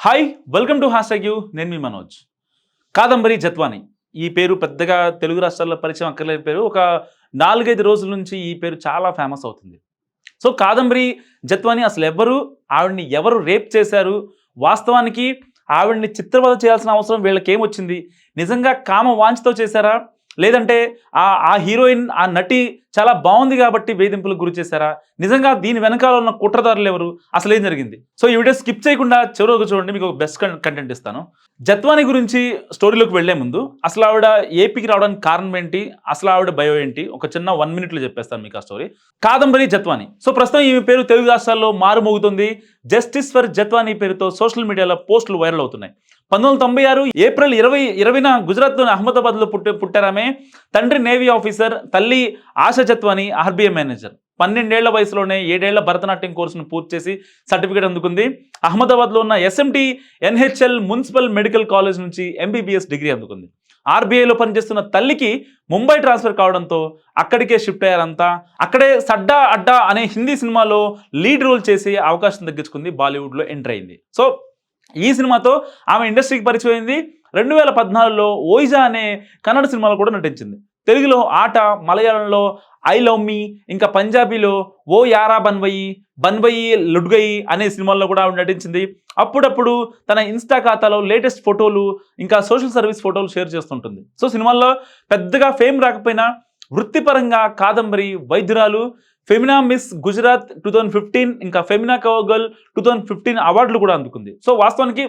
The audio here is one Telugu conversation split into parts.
హాయ్ వెల్కమ్ టు హ్యాష్ యూ నేను మీ మనోజ్. కాదంబరి జత్వాని. ఈ పేరు పెద్దగా తెలుగు రాష్ట్రాల్లో పరిచయం అక్కర్లేని పేరు. ఒక నాలుగైదు రోజుల నుంచి ఈ పేరు చాలా ఫేమస్ అవుతుంది. సో కాదంబరి జత్వాని అసలు ఎవరు? ఆవిడ్ని ఎవరు రేప్ చేశారు? వాస్తవానికి ఆవిడ్ని చిత్రవద చేయాల్సిన అవసరం వీళ్ళకి ఏమొచ్చింది నిజంగా కామ వాంఛతో చేశారా? లేదంటే ఆ ఆ హీరోయిన్ ఆ నటి చాలా బాగుంది కాబట్టి వేధింపులకు గురి చేశారా? నిజంగా దీని వెనకాల ఉన్న కుట్రదారులు ఎవరు? అసలు ఏం జరిగింది? సో ఈ వీడియో స్కిప్ చేయకుండా చివరికి చూడండి మీకు ఒక బెస్ట్ కంటెంట్ ఇస్తాను. జత్వాని గురించి స్టోరీలోకి వెళ్ళే ముందు అసలు ఆవిడ ఏపీకి రావడానికి కారణం ఏంటి? అసలు ఆవిడ బయో ఏంటి? ఒక చిన్న వన్ మినిట్లో చెప్పేస్తాను మీకు ఆ స్టోరీ. కాదంబరి జత్వాని. సో ప్రస్తుతం ఈమె పేరు తెలుగు రాష్ట్రాల్లో మారుమోగుతుంది జస్టిస్ ఫర్ జత్వాని పేరుతో సోషల్ మీడియాలో పోస్టులు వైరల్ అవుతున్నాయి. పంతొమ్మిది తొంభై ఆరు ఏప్రిల్ ఇరవై ఇరవైన గుజరాత్లోని అహ్మదాబాద్లో పుట్టి పుట్టారామే. తండ్రి నేవీ ఆఫీసర్ తల్లి ఆశ అని ఆర్బీఐ మేనేజర్ పన్నెండేళ్ళ వయసులోనే ఏడేళ్ళ భరతనాట్యం కోర్సును పూర్తి చేసి సర్టిఫికేట్ అందుకుంది. అహ్మదాబాద్లో ఉన్న SMT NHL municipal medical college నుంచి ఎంబీబీఎస్ డిగ్రీ అందుకుంది. ఆర్బీఐలో పనిచేస్తున్న తల్లికి ముంబై ట్రాన్స్ఫర్ కావడంతో అక్కడికే షిఫ్ట్ అయ్యారంతా. అక్కడే సడ్డా అడ్డా అనే హిందీ సినిమాలో లీడ్ రోల్ చేసే అవకాశం తగ్గించుకుంది బాలీవుడ్లో ఎంటర్ అయింది. సో ఈ సినిమాతో ఆమె ఇండస్ట్రీకి పరిచయం అయింది. రెండు వేల పద్నాలుగులో ఓయిజా అనే కన్నడ సినిమాలో కూడా నటించింది. తెలుగులో ఆట మలయాళంలో ఐ లవ్ మీ ఇంకా పంజాబీలో ఓ యారా బన్వయి బన్వయి లుడ్గయి అనే సినిమాల్లో కూడా ఆవిడ నటించింది. అప్పుడప్పుడు తన ఇన్స్టా ఖాతాలో లేటెస్ట్ ఫోటోలు ఇంకా సోషల్ సర్వీస్ ఫోటోలు షేర్ చేస్తుంటుంది. సో సినిమాల్లో పెద్దగా ఫేమ్ రాకపోయినా వృత్తిపరంగా Kadambari వైద్యురాలు Femina Miss Gujarat two thousand fifteen ఇంకా ఫెమినా కవగల్ టూ థౌజండ్ ఫిఫ్టీన్ అవార్డులు కూడా అందుకుంది. సో వాస్తవానికి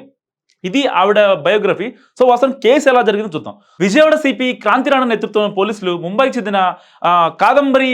ఇది ఆవిడ బయోగ్రఫీ. సో వాస్తవం కేసు ఎలా జరిగిందో చూద్దాం. విజయవాడ సిపి క్రాంతిరాణ నేతృత్వంలో పోలీసులు ముంబైకి చెందిన కాదంబరి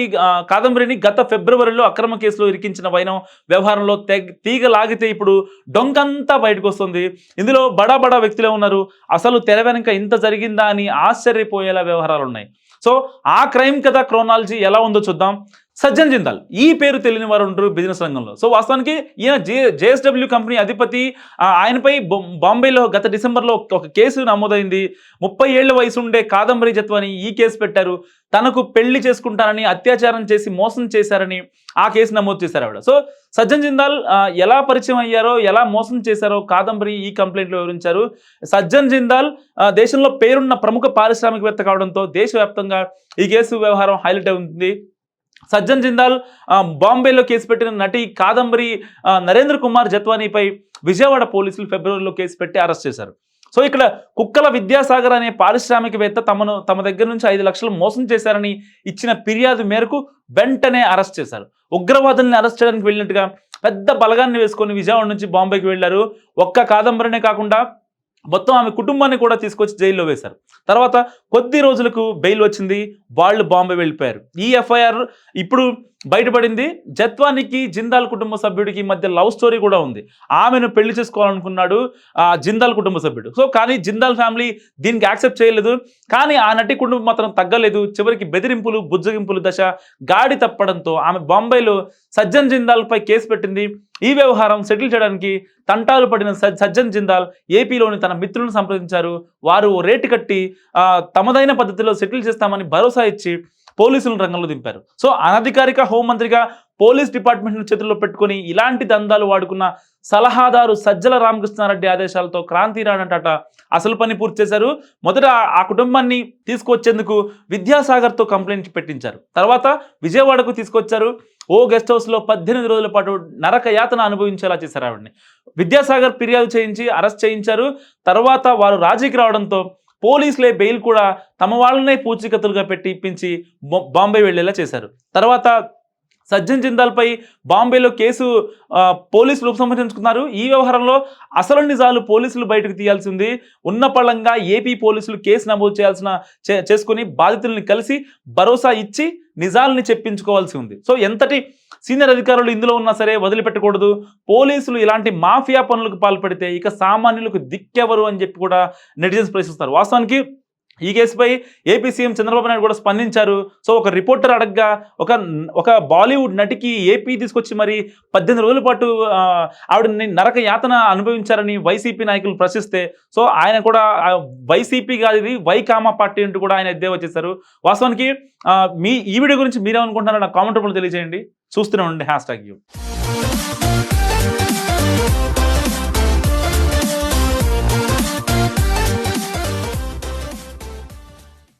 కాదంబరిని గత ఫిబ్రవరిలో అక్రమ కేసులో ఇరికించిన వైనం వ్యవహారంలో తెగ తీగ లాగితే ఇప్పుడు డొంకంతా బయటకు వస్తుంది ఇందులో బడా బడా వ్యక్తులే ఉన్నారు. అసలు తెర వెనక ఇంత జరిగిందా అని ఆశ్చర్యపోయేలా వ్యవహారాలు ఉన్నాయి సో ఆ క్రైమ్ కథ క్రోనాలజీ ఎలా ఉందో చూద్దాం. సజ్జన్ జిందాల్. ఈ పేరు తెలియని వారు ఉంటారు బిజినెస్ రంగంలో. సో వాస్తవానికి ఈయన జే జేఎస్డబ్ల్యూ కంపెనీ అధిపతి ఆయనపై బాంబేలో గత డిసెంబర్లో ఒక- కేసు నమోదైంది. ముప్పై ఏళ్ళ వయసు ఉండే కాదంబరి జత్వాని ఈ కేసు పెట్టారు. తనకు పెళ్ళి చేసుకుంటానని అత్యాచారం చేసి మోసం చేశారని ఆ కేసు నమోదు చేశారు ఆవిడ. సో సజ్జన్ జిందాల్ ఎలా పరిచయం అయ్యారో ఎలా మోసం చేశారో కాదంబరి ఈ కంప్లైంట్లో వివరించారు. సజ్జన్ జిందాల్ దేశంలో పేరున్న ప్రముఖ పారిశ్రామికవేత్త కావడంతో దేశవ్యాప్తంగా ఈ కేసు వ్యవహారం హైలైట్ అవుతుంది సజ్జన్ జిందాల్ బాంబేలో కేసు పెట్టిన నటి కాదంబరి నరేంద్ర కుమార్ జత్వానీపై విజయవాడ పోలీసులు ఫిబ్రవరిలో కేసు పెట్టి అరెస్ట్ చేశారు. సో ఇక్కడ కుక్కల విద్యాసాగర్ అనే పారిశ్రామికవేత్త తమను తమ దగ్గర నుంచి ఐదు లక్షలు మోసం చేశారని ఇచ్చిన ఫిర్యాదు మేరకు వెంటనే అరెస్ట్ చేశారు. ఉగ్రవాదుల్ని అరెస్ట్ చేయడానికి వెళ్ళినట్టుగా పెద్ద బలగాన్ని వేసుకొని విజయవాడ నుంచి బాంబేకి వెళ్ళారు. ఒక్క కాదంబరినే కాకుండా మొత్తం ఆమె కుటుంబాన్ని కూడా తీసుకొచ్చి జైల్లో వేశారు. తర్వాత కొద్ది రోజులకు బెయిల్ వచ్చింది. వాళ్ళు బాంబే వెళ్ళిపోయారు. ఈ ఎఫ్ఐఆర్ ఇప్పుడు బయటపడింది. జత్వానికి జిందాల్ కుటుంబ సభ్యుడికి మధ్య లవ్ స్టోరీ కూడా ఉంది. ఆమెను పెళ్ళి చేసుకోవాలనుకున్నాడు ఆ జిందాల్ కుటుంబ సభ్యుడు. సో కానీ జిందాల్ ఫ్యామిలీ దీనికి యాక్సెప్ట్ చేయలేదు. కానీ ఆ నటి కుటుంబం మాత్రం తగ్గలేదు. చివరికి బెదిరింపులు బుజ్జగింపులు దశ గాడి తప్పడంతో ఆమె బాంబేలో సజ్జన్ జిందాల్పై కేసు పెట్టింది. ఈ వ్యవహారం సెటిల్ చేయడానికి తంటాలు పడిన సజ్- సజ్జన్ జిందాల్ ఏపీలోని తన మిత్రులను సంప్రదించారు. వారు రేటు కట్టి తమదైన పద్ధతిలో సెటిల్ చేస్తామని భరోసా ఇచ్చి పోలీసులను రంగంలో దింపారు. సో అనధికారిక హోంమంత్రిగా పోలీస్ డిపార్ట్మెంట్ను చేతుల్లో పెట్టుకొని ఇలాంటి దందాలు వాడుకున్న సలహాదారు సజ్జల రామకృష్ణారెడ్డి ఆదేశాలతో క్రాంతి రానట అసలు పని పూర్తి చేశారు. మొదట ఆ- ఆ కుటుంబాన్ని తీసుకొచ్చేందుకు విద్యాసాగర్తో కంప్లైంట్ పెట్టించారు. తర్వాత విజయవాడకు తీసుకొచ్చారు. ఓ గెస్ట్ హౌస్లో పద్దెనిమిది రోజుల పాటు నరక యాతన అనుభవించేలా చేశారు ఆవిడని. విద్యాసాగర్ ఫిర్యాదు చేయించి అరెస్ట్ చేయించారు. తర్వాత వారు రాజీకి రావడంతో పోలీసులే బెయిల్ కూడా తమ వాళ్ళనే పూచీకత్తులుగా పెట్టి ఇప్పించి బాంబే వెళ్ళేలా చేశారు. తర్వాత సజ్జన్ జిందాల్పై బాంబేలో కేసు పోలీసులు ఉపసంహరించుకున్నారు. ఈ వ్యవహారంలో అసలు నిజాలు పోలీసులు బయటకు తీయాల్సి ఉంది ఉన్న పళంగా ఏపీ పోలీసులు కేసు నమోదు చేయాల్సిన చే- చేసుకుని బాధితుల్ని కలిసి భరోసా ఇచ్చి నిజాలని చెప్పించుకోవాల్సి ఉంది. సో ఎంతటి సీనియర్ అధికారులు ఇందులో ఉన్నా సరే వదిలిపెట్టకూడదు. పోలీసులు ఇలాంటి మాఫియా పనులకు పాల్పడితే ఇక సామాన్యులకు దిక్కెవరు అని చెప్పి కూడా నెటిజన్స్ ప్రశ్నిస్తారు వాస్తవానికి ఈ కేసుపై ఏపీ సీఎం చంద్రబాబు నాయుడు కూడా స్పందించారు. సో ఒక రిపోర్టర్ అడగ్గా ఒక ఒక బాలీవుడ్ నటికి ఏపీ తీసుకొచ్చి మరి పద్దెనిమిది రోజుల పాటు ఆవిడని నరక యాతన అనుభవించారని వైసీపీ నాయకులు ప్రశ్నిస్తే సో ఆయన కూడా వైసీపీ కాదు ఇది వైకామా పార్టీ అంటూ కూడా ఆయన ఎద్దేవా చేశారు. వాస్తవానికి మీ ఈ వీడియో గురించి మీరేమనుకుంటున్నారో నాకు కామెంట్ రూపంలో తెలియజేయండి. చూస్తూనే ఉండండి హ్యాష్ ట్యాగ్ యూ.